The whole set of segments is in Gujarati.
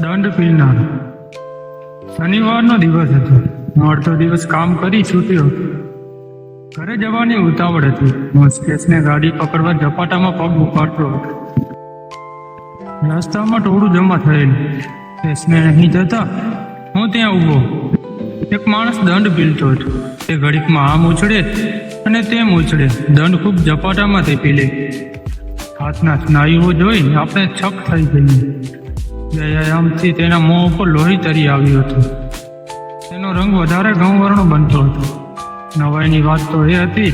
દંડ પીનાર શનિવારનો દિવસ હતો. હું દિવસ કામ કરી છૂટ્યો ઘરે જવાની ઉતાવળ હતી. હું સ્ટેશને ગાડી પકડવા ઝપાટામાં પગ ઉપાડતો હતો. રસ્તામાં ટોળું જમા થયેલું. સ્ટેશને નહીં જતા હું ત્યાં ઊભો. એક માણસ દંડ પીલતો હતો. તે ઘડીકમાં આમ ઉછળે અને તેમ ઉછળે. દંડ ખૂબ ઝપાટામાં તે પીલે. હાથના સ્નાયુઓ જોઈ આપણે છક થઈ ગઈ વ્યાયામથી તેના મોં ઉપર લોહી તરી આવ્યું હતું. તેનો રંગ વધારે ઘઉંવર્ણો બનતો હતો. નવાઈની વાત તો એ હતી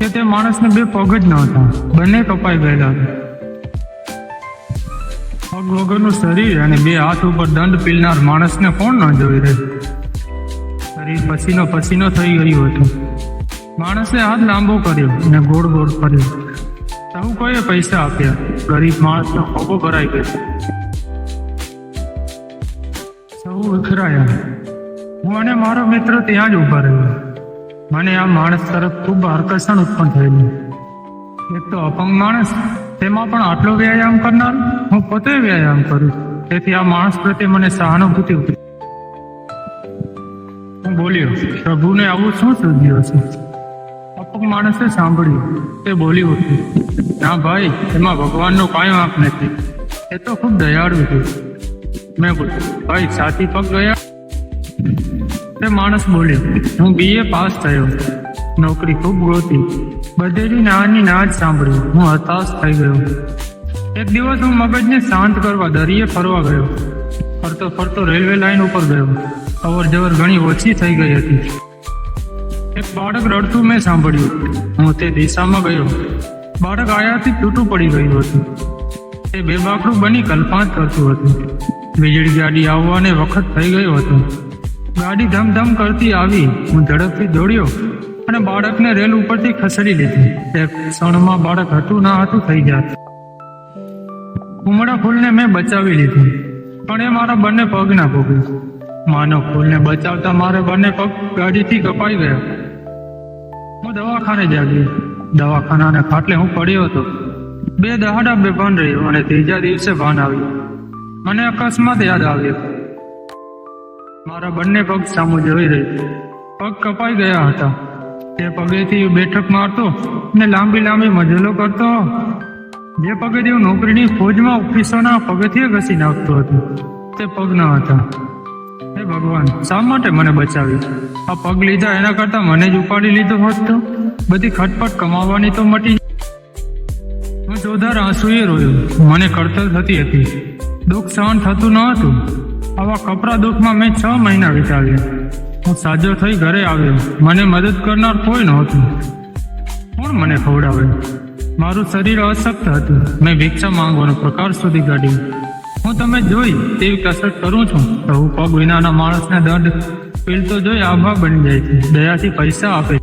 કે તે માણસને બે પગ જ નહોતા બંને કપાઈ ગયેલા હતા. પગ વગરનું શરીર અને બે હાથ ઉપર દંડ પીલનાર માણસને કોણ ન જોઈ રહ્યું? શરીર પસીનો પસીનો થઈ ગયું હતું. માણસે હાથ લાંબો કર્યો અને ગોળ ગોળ કર્યો. સૌ કોઈએ પૈસા આપ્યા. ગરીબ માણસનો ખોબો ભરાઈ ગયો. સૌ ઉખરાયા હું અને મારો મિત્ર ત્યાં જ ઊભા રહ્યો. મને આ માણસ તરફ ખૂબ આકર્ષણ ઉત્પન્ન થયેલું. એક તો અપંગ માણસ, તેમાં પણ આટલો વ્યાયામ કરનાર હું પોતે વ્યાયામ કરું. તેથી આ માણસ પ્રત્યે મને સહાનુભૂતિ ઉતરી. હું બોલ્યો, પ્રભુને આવું શું સૂઝ્યું છે અપંગ માણસે સાંભળ્યું. તે બોલી ઉઠ્યું, ના ભાઈ, એમાં ભગવાનનો કાંઈ વાંક નથી. એ તો ખૂબ દયાળુ છે. મેં બોલ્યું, ભાઈ, સાથી પગ ગયા. તે માણસ બોલ્યો, હું બીએ પાસ થયો. નોકરી ખૂબ ગોતી. બધેની નાની ના જ સાંભળ્યું હું હતાશ થઈ ગયો. એક દિવસ હું મગજને શાંત કરવા દરિયે ફરવા ગયો. ફરતો ફરતો રેલવે લાઈન ઉપર ગયો. અવર જવર ઘણી ઓછી થઈ ગઈ હતી. એક બાળક રડતું મેં સાંભળ્યું. હું તે દિશામાં ગયો. બાળક આયાથી તૂટું પડી ગયું હતું. તે બેબાકડું બની કલ્પાંત કરતું હતું. વીજળી ગાડી આવવાને વખત થઈ ગયો હતો. ગાડી ધમધમ કરતી આવી, હું ઝડપથી દોડ્યો અને બાળકને રેલ ઉપરથી ખસેડી લીધી. એક ક્ષણમાં બાળક હતું ના હતું થઈ જાત. ઉમળા ફૂલને મેં બચાવી લીધું, પણ એ મારા બંને પગ ના ભોગ્યું માનવ ફૂલને બચાવતા મારે બંને પગ ગાડીથી કપાઈ ગયા. હું દવાખાને જાગ્યો દવાખાનાને ખાટલે હું પડ્યો હતો. બે દહાડા બેભાન રહ્યો અને ત્રીજા દિવસે ભાન આવ્યું. મને અકસ્માત યાદ આવ્યો. મારા બંને પગ સામું જોઈ રહી પગ કપાઈ ગયા હતા. તે પગેથી બેઠક મારતો ને લાંબી લાંબી મજલો કરતો. જે પગેથી હું નોકરીની ફોજમાં ઓફિસોના પગથિયે ઘસી નાખતો હતો. તે પગ ન હતા. હે ભગવાન, શા માટે મને બચાવી આ પગ લીધા એના કરતા મને જ ઉપાડી લીધો હોત તો? બધી ખટપટ કમાવાની તો મટી હું જોધાર આંસુએ રોયો. મને કળતર થતી હતી. દુઃખ સહન થતું ન હતું. આવા કપરા દુઃખમાં મેં છ મહિના વિતાવ્યા. હું સાજો થઈ ઘરે આવ્યો. મને મદદ કરનાર કોઈ નહોતું. કોણ મને ખવડાવ્યું મારું શરીર અશક્ત હતું. મેં ભિક્ષા માંગવાનો પ્રકાર સુધી કાઢ્યો. હું તમે જોઈ તેવી કસરત કરું છું. તો હું પગ વિનાના માણસને દંડ પીલતો જોઈ આભા બની જાય છે. દયાથી પૈસા આપે.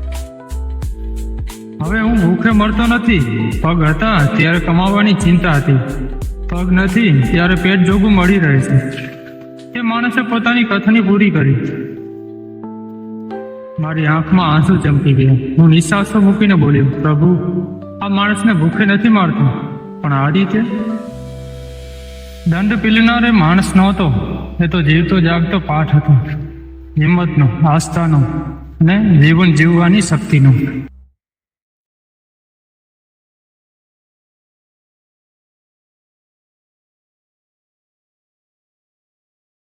હવે હું ભૂખે મળતો નથી. પગ હતા ત્યારે કમાવાની ચિંતા હતી. પગ નથી, ત્યારે પેટ જોગું મળી રહે છે. તે માણસે પોતાની કથની પૂરી કરી. મારી આંખમાં આંસુ ચમકી ગયા. હું નિશાસો મૂકીને બોલ્યો, પ્રભુ, આ માણસને ભૂખે નથી મારતો, પણ આ રીતે? દંડ પીલનાર એ માણસ નહોતો, એ તો જીવતો જાગતો પાઠ હતો. હિંમતનો, આસ્થાનો અને જીવન જીવવાની શક્તિનો.